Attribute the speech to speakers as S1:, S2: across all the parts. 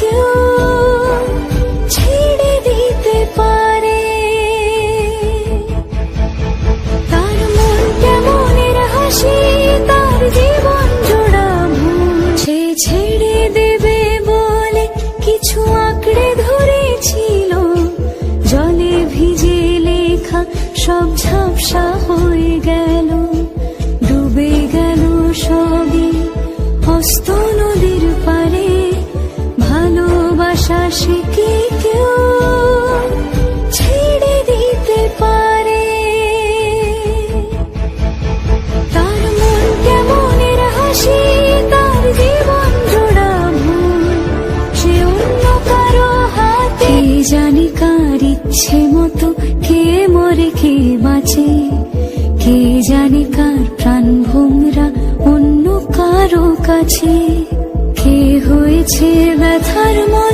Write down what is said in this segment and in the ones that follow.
S1: কেউ ছেড়ে দিতে পারে? তার মন হাসি, তার সে ছেড়ে দেবে বলে কিছু আঁকড়ে জলে ভিজে লেখা সব ঝাপসা হয়ে গেল। ছেড়ে দিতে পারে? মন হাতে। ইচ্ছে মতো কে মরে কে কে অন্য কারও কাছে? কে হয়েছে ব্যথার অন্য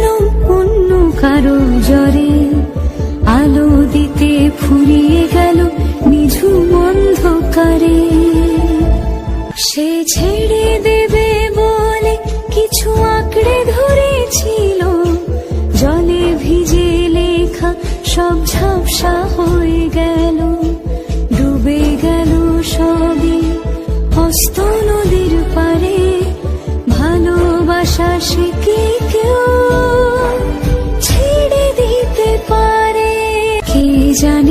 S1: কারও জ্বরে আলো দিতে ফুরিয়ে গেল নিঝুম অন্ধকারে। সে ছেড়ে দেবে বলে কিছু আঁকড়ে ধরেছিল। জলে ভিজে লেখা সব ঝাপসা হয়ে গেল। ডুবে গেল সবে হস্ত নদীর পারে ভালোবাসা শিখে কেউ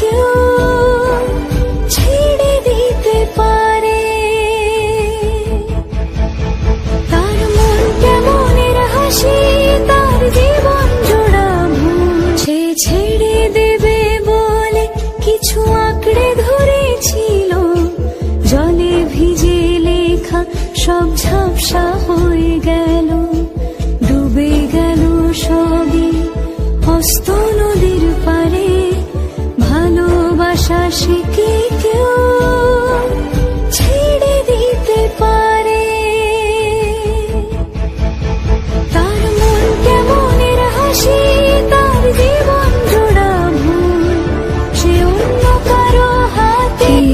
S1: কেউ ছেড়ে দিতে পারে? তার হাসি, তার সে ছেড়ে দেবে বলে কিছু আঁকড়ে ধরেছিল। জলে ভিজে লেখা সব ঝাপসা হয়ে